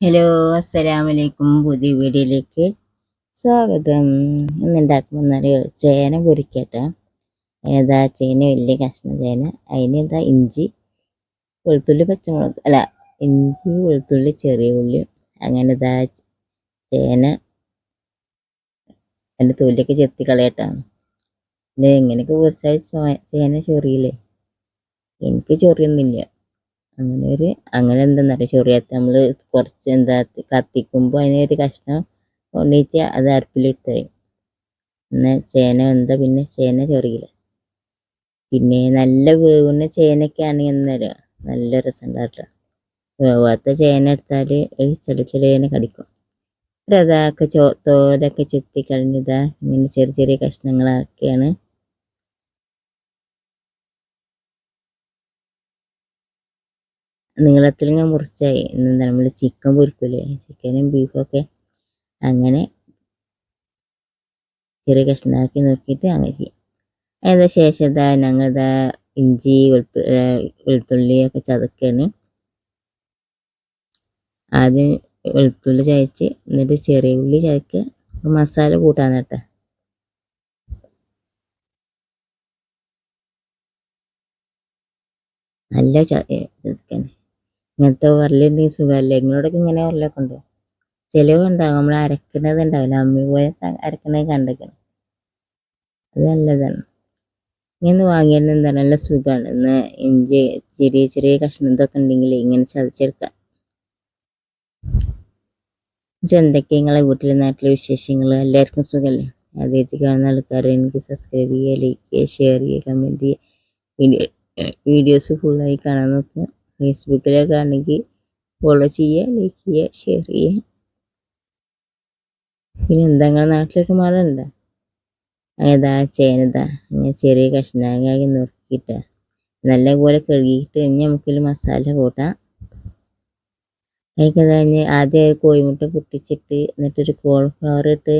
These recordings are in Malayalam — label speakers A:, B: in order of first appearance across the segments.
A: ഹലോ അസ്സലാമലൈക്കും. പുതിയ വീഡിയോയിലേക്ക് സ്വാഗതം. ഇന്ന് ഉണ്ടാക്കുമെന്നറിയോ ചേന പൊരിക്കട്ടെ. ഏതാ ചേന? വലിയ കഷ്ണം ചേന. അതിന് അതിനെന്താ? ഇഞ്ചി വെളുത്തുള്ളി പച്ചമുളക്. അല്ല ഇഞ്ചി വെളുത്തുള്ളി ചെറിയ ഉള്ളി. അങ്ങനെ ഇതാ ചേന അതിന്റെ തൊലിയൊക്കെ ചെത്തി കളയട്ടാ അല്ലേ എങ്ങനെയൊക്കെ പൊരിച്ചാൽ ചേന ചൊറിയില്ലേ? എനിക്ക് ചൊറിയൊന്നുമില്ല. അങ്ങനെ ഒരു അങ്ങനെ എന്താണെന്നറിയാം ചൊറിയാത്ത നമ്മൾ കുറച്ച് എന്താ കത്തിക്കുമ്പോൾ അതിനൊരു കഷ്ണം കൊണ്ടിട്ട് അത് അരപ്പിലിട്ട് എന്നാൽ ചേന എന്താ പിന്നെ ചേന ചൊറിയില്ല പിന്നെ നല്ല വേവുന്ന ചേനയൊക്കെ ആണെങ്കിൽ നല്ല രസം ഉണ്ടാകട്ടെ വേവാത്ത ചേന എടുത്താൽ ചെളി ചെളിയേനെ കടിക്കും. അതൊക്കെ ചോ തോലൊക്കെ ചെത്തി ഇങ്ങനെ ചെറിയ ചെറിയ കഷ്ണങ്ങളൊക്കെയാണ് നീളത്തിൽ ഞാൻ മുറിച്ചായി. എന്താ നമ്മൾ ചിക്കൻ പൊരിക്കൂലേ? ചിക്കനും ബീഫൊക്കെ അങ്ങനെ ചെറിയ കഷ്ണമാക്കി നോക്കിയിട്ട് അങ്ങനെ ചെയ്യും. അതിന് ശേഷം ഇതാ ഇഞ്ചി വെളുത്തു വെളുത്തുള്ളി ഒക്കെ ചതക്കാണ്. ആദ്യം വെളുത്തുള്ളി ചതച്ച് എന്നിട്ട് ചെറിയ ഉള്ളി ചതക്കുക. മസാല കൂട്ടാൻ കേട്ടോ. നല്ല ചതക്കാൻ ഇങ്ങനത്തെ ഉരലുണ്ടെങ്കിൽ സുഖമല്ലേ? നിങ്ങളോടൊക്കെ ഇങ്ങനെ ഉരലൊക്കെ ഉണ്ടോ? ഉണ്ടാകും നമ്മൾ അരക്കുന്നത് ഉണ്ടാവില്ല. അമ്മി പോലെ അരക്കണത് കണ്ടിരിക്കണം. അത് നല്ലതാണ്. ഇങ്ങനെ വാങ്ങിയാൽ എന്താ നല്ല സുഖമാണ്. ഇന്ന് ഇഞ്ചി ചെറിയ ചെറിയ കഷ്ണം ഇതൊക്കെ ഉണ്ടെങ്കിൽ ഇങ്ങനെ ചതച്ചെടുക്കാം. എന്തൊക്കെ നിങ്ങളെ വീട്ടിലെ നാട്ടിലെ വിശേഷങ്ങൾ? എല്ലാവർക്കും സുഖമല്ലേ? ആദ്യമായിട്ട് കാണുന്ന ആൾക്കാർ എനിക്ക് സബ്സ്ക്രൈബ് ചെയ്യുക ലൈക്ക് ചെയ്യുക ഷെയർ ചെയ്യുക കമന്റ് ചെയ്യുക. വീഡിയോസ് ഫുള്ളായി കാണാൻ നോക്കുക. ഫേസ്ബുക്കിലൊക്കെ ആണെങ്കിൽ ഫോളോ ചെയ്യുക ലൈക്ക് ചെയ്യുക ഷെയർ ചെയ്യുക. പിന്നെ എന്താ നിങ്ങളുടെ നാട്ടിലൊക്കെ മഴ ഉണ്ടോ ഏതാ ചേനതാ? അങ്ങനെ ചെറിയ കഷ്ണാങ്ങാക്കി നുറുക്കിയിട്ട്. നല്ലപോലെ കഴുകിയിട്ട് ഇനി നമുക്കിൽ മസാല കൂട്ടാം. അതിലേക്ക് ആദ്യം കോഴിമുട്ട പൊട്ടിച്ചിട്ട് എന്നിട്ടൊരു കോൺഫ്ലവർ ഇട്ട്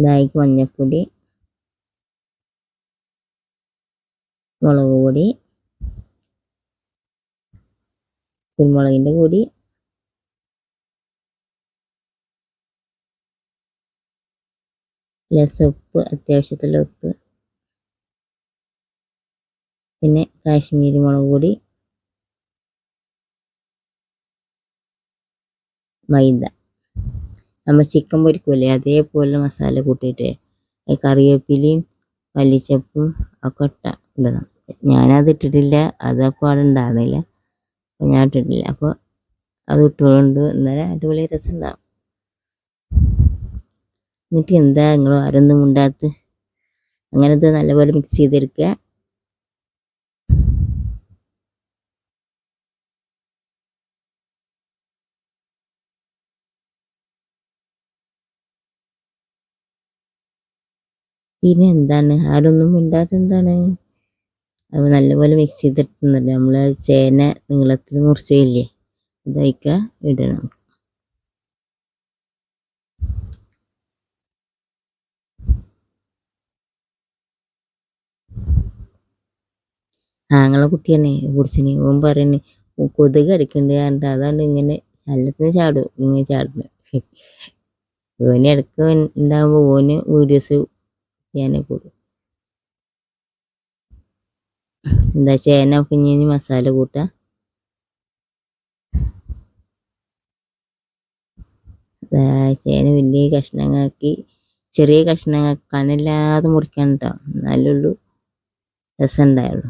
A: ഇതായിക്ക് മഞ്ഞൾപ്പൊടി മുളക് പൊടി കുരുമുളകിന്റെ പൊടി ലെസ് ഉപ്പ് അത്യാവശ്യത്തിലുള്ള ഉപ്പ് പിന്നെ കാശ്മീരി മുളക് പൊടി മൈദ. നമ്മൾ ചിക്കൻ പൊരിക്കൂലേ അതേപോലെ മസാല കൂട്ടിയിട്ട് കറിവേപ്പിലയും മല്ലിച്ചപ്പും ഒക്കെ ഇട്ട ഇടണം. ഞാനത് ഇട്ടിട്ടില്ല. അതപ്പോൾ അവിടെ ഉണ്ടായിരുന്നില്ല. അപ്പോൾ ഞാൻ ഇട്ടിട്ടില്ല. അപ്പോൾ അത് ഇട്ടുകൊണ്ട് ഇന്നലെ അടിപൊളി രസം ഉണ്ടാവും എന്നിട്ട് എന്താ? നിങ്ങൾ ആരൊന്നും ഉണ്ടാകത്ത് അങ്ങനത്തെ നല്ലപോലെ മിക്സ് ചെയ്തെടുക്കുക. പിന്നെ എന്താണ്? ആരൊന്നും മിണ്ടാത്ത എന്താണ്? അത് നല്ലപോലെ മിക്സ് ചെയ്തിട്ടുണ്ടല്ലോ നമ്മൾ ചേന നീളത്തിൽ മുറിച്ചില്ലേ ഇതായിക്ക ഇടണം. ആങ്ങളെ കുട്ടിയാണ് കുടിച്ചിന്. ഓൻ പറയുന്നു കൊതുക് അടിക്കണ്ട് പറഞ്ഞിട്ട് ഇങ്ങനെ ചല്ലത്തിന് ചാടും. ഇങ്ങനെ ചാടുന്നത് ഓന് ഇടയ്ക്ക് ഉണ്ടാകുമ്പോൾ ഓന് വീഡിയോസ് ചെയ്യാനേ കൂടും എന്താ ചേന കുഞ്ഞിന് മസാല കൂട്ടാം? ചേന വലിയ കഷ്ണങ്ങളാക്കി ചെറിയ കഷ്ണങ്ങൾ കണില്ലാതെ മുറിക്കാൻ കേട്ടോ എന്നാലുള്ളൂ രസം ഉണ്ടായുള്ളൂ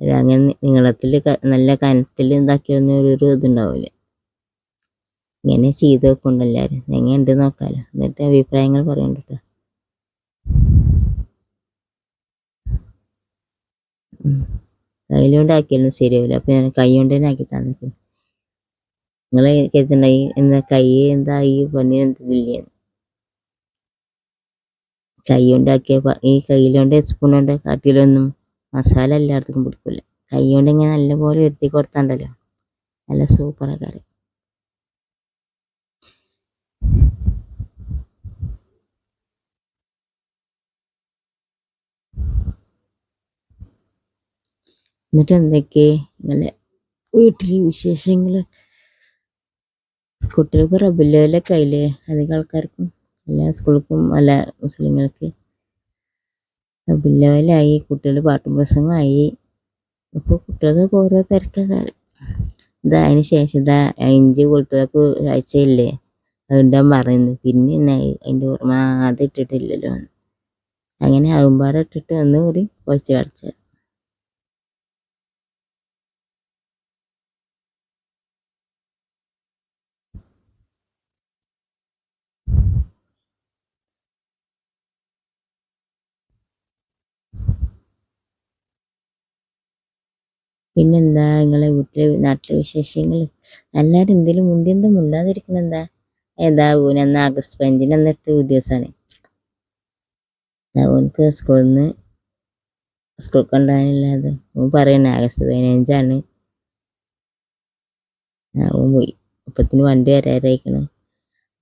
A: അങ്ങനെ നീളത്തിൽ നല്ല കനത്തിൽ ഇതാക്കിയൊന്നും ഒരു ഇതുണ്ടാവില്ല ഇങ്ങനെ ചെയ്ത് വെക്കുന്നുണ്ട് എല്ലാവരും എങ്ങനെ ഉണ്ട് നോക്കാമല്ലോ എന്നിട്ട് അഭിപ്രായങ്ങൾ കയ്യിലോണ്ട് ആക്കിയാലും ശരിയാവില്ല. അപ്പോൾ ഞാൻ കൈ കൊണ്ട് തന്നെ ആക്കി തന്നിട്ട് നിങ്ങൾ കരുതണ്ടായി എന്താ കൈ എന്താ ഈ പണി എന്തില്ല? കൈ കൊണ്ടാക്കിയ ഈ കയ്യിലോണ്ട് സ്പൂൺ കൊണ്ട് കാട്ടിയിലൊന്നും മസാല എല്ലായിടത്തും പിടിക്കില്ല കൈ കൊണ്ട് ഇങ്ങനെ നല്ലപോലെ എത്തി കൊടുത്താണ്ടല്ലോ. നല്ല സൂപ്പറാക്കാറ് എന്നിട്ട് എന്തൊക്കെ? ഇങ്ങനെ വീട്ടിൽ വിശേഷങ്ങൾ കുട്ടികൾക്ക് റബുല്ലയിലൊക്കെ ആയില്ലേ? അധികം ആൾക്കാർക്കും എല്ലാ സ്കൂൾക്കും അല്ല മുസ്ലിങ്ങൾക്ക് റബുല്ലയിലായി കുട്ടികൾ പാട്ടും പ്രസംഗമായി അപ്പോൾ കുട്ടികൾക്ക് ഓരോ തിരക്കൊക്കെ ഇതാ അതിന് ശേഷം ഇതാ ഇഞ്ചി കൊളുത്തുകളൊക്കെ അയച്ചില്ലേ അതുണ്ടാൻ പറയുന്നു. പിന്നെ അതിന്റെ ഓർമ്മ അത് ഇട്ടിട്ടില്ലല്ലോ. അങ്ങനെ ആകുമ്പാറ ഇട്ടിട്ട് ഒന്ന് കൂടി കുറച്ച് കളിച്ച പിന്നെന്താ നിങ്ങളെ വീട്ടിലെ നാട്ടിലെ വിശേഷങ്ങൾ? എല്ലാവരും എന്തെങ്കിലും മുന്തി എന്താ ഏതാ ഏതാ ഊനന്ന് ആഗസ്റ്റ് പതിനഞ്ചിന് അന്നെടുത്ത വീഡിയോസാണ് ഓനക്ക് സ്കൂളിൽ നിന്ന് സ്കൂൾ കൊണ്ടുപോകാനില്ലാതെ ഓൻ പറയണ ആഗസ്റ്റ് പതിനഞ്ചാണ്. ഓൻ പോയി. അപ്പത്തിന് വണ്ടി വരാറായിക്കണ്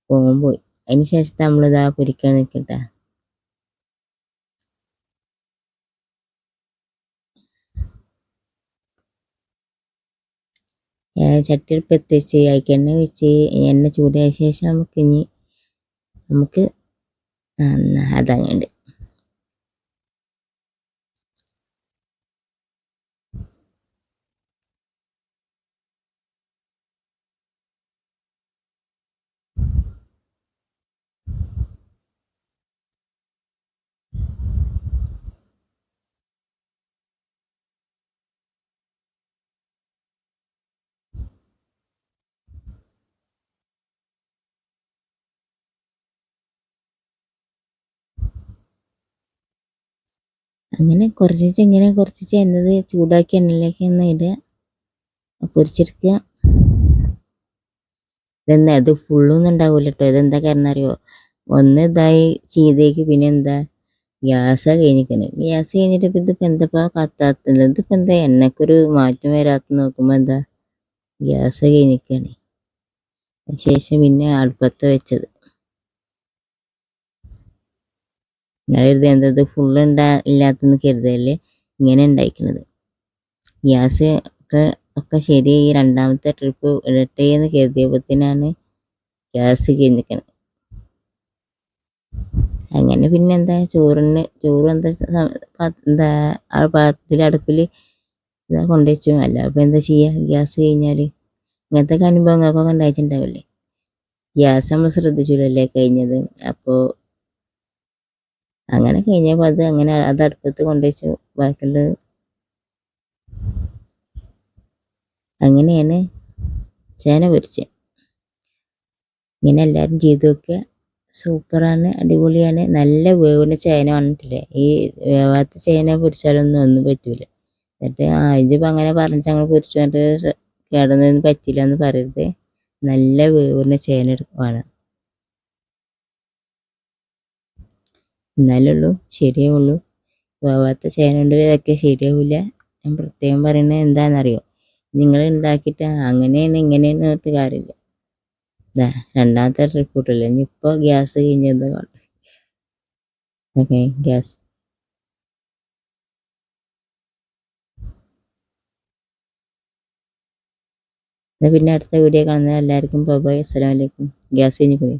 A: ഓൻ പോയി. അതിന് ശേഷം നമ്മളിതാ പൊരിക്കാൻ നിൽക്കട്ടാ. ചട്ടിയെടുപ്പ് വെച്ച് അതിക്ക് എണ്ണ ഒഴിച്ച് എണ്ണ ചൂടായ ശേഷം നമുക്ക് ഇനി നമുക്ക് അങ്ങനെ കുറച്ച് ഇങ്ങനെ കുറച്ച് എന്നത് ചൂടാക്കി എണ്ണയിലേക്ക് ഒന്ന് ഇടുക പൊരിച്ചെടുക്കുക. ഇതെന്താ ഇത് ഫുള്ളൊന്നും ഉണ്ടാവില്ല കേട്ടോ ഇതെന്താ കാരണം അറിയോ? ഒന്ന് ഇതായി ചെയ്തേക്ക് പിന്നെ എന്താ? ഗ്യാസാ കഴിഞ്ഞിരിക്കുന്നത് ഗ്യാസ് കഴിഞ്ഞിട്ട് ഇപ്പം ഇതിപ്പോൾ എന്താ കത്താത്തത്? ഇതിപ്പോൾ എന്താ എണ്ണക്കൊരു മാറ്റം വരാത്ത നോക്കുമ്പോൾ എന്താ? ഗ്യാസ് കഴിഞ്ഞിരിക്കുകയാണ് ശേഷം പിന്നെ അടുപ്പത്ത് വെച്ചത്. നിങ്ങൾ കരുതി എന്തത് ഫുള്ള് ഉണ്ടാ ഇല്ലാത്തെന്ന് കരുതല്ലേ ഇങ്ങനെ ഉണ്ടായിക്കണത്. ഗ്യാസ് ഒക്കെ ഒക്കെ ശരി ഈ രണ്ടാമത്തെ ട്രിപ്പ് ഇടട്ടെ എന്ന് കരുതിയപ്പോഴത്തേനാണ് ഗ്യാസ് കഴിഞ്ഞിരിക്കുന്നത് അങ്ങനെ പിന്നെ എന്താ ചോറിന് ചോറ് എന്താ എന്താ ആ പാത്രത്തിൽ അടുപ്പിൽ ഇതാ കൊണ്ടുവച്ചു. അല്ല അപ്പം എന്താ ചെയ്യുക ഗ്യാസ് കഴിഞ്ഞാൽ ഇങ്ങനത്തെ അനുഭവങ്ങൾക്കൊക്കെ ഉണ്ടായിട്ടുണ്ടാവില്ലേ? ഗ്യാസ് നമ്മൾ ശ്രദ്ധിച്ചില്ലല്ലേ കഴിഞ്ഞത്? അപ്പോൾ അങ്ങനെ കഴിഞ്ഞപ്പോൾ അത് അങ്ങനെ അത് അടുപ്പത്ത് കൊണ്ടുവച്ചു ബാക്കിയുള്ളത് അങ്ങനെയാണ് ചേന പൊരിച്ചത്. ഇങ്ങനെ എല്ലാവരും ചെയ്ത് നോക്കുക സൂപ്പറാണ് അടിപൊളിയാണ്. നല്ല വേവുന്ന ചേന വന്നിട്ടില്ലേ? ഈ വേവാത്ത ചേന പൊരിച്ചാലൊന്നും ഒന്നും പറ്റൂല. എന്നിട്ട് ആ ഇതിപ്പോൾ അങ്ങനെ പറഞ്ഞിട്ട് അങ്ങനെ പൊരിച്ചു എന്നിട്ട് പറ്റില്ല എന്ന് പറയരുത്. നല്ല വേവുന്ന ചേന വേണം എന്നാലുള്ളൂ ശരിയാവുള്ളൂ. വേവാത്ത ചേന കൊണ്ട് ഇതൊക്കെ ശരിയാവില്ല ഞാൻ പ്രത്യേകം പറയുന്നത് എന്താണെന്നറിയോ? നിങ്ങൾ ഉണ്ടാക്കിയിട്ട് അങ്ങനെയാണ് ഇങ്ങനെയാണ് ഓർത്ത് കാര്യമില്ല. ഇതാ രണ്ടാമത്തെ റിപ്പോർട്ടല്ലേ ഇനിയിപ്പോൾ ഗ്യാസ് കഴിഞ്ഞത് ഓക്കെ ഗ്യാസ്. പിന്നെ അടുത്ത വീഡിയോ കാണുന്നത് എല്ലാവർക്കും ബൈ അസ്സലാമലൈക്കും ഗ്യാസ് കഴിഞ്ഞ് പോയി.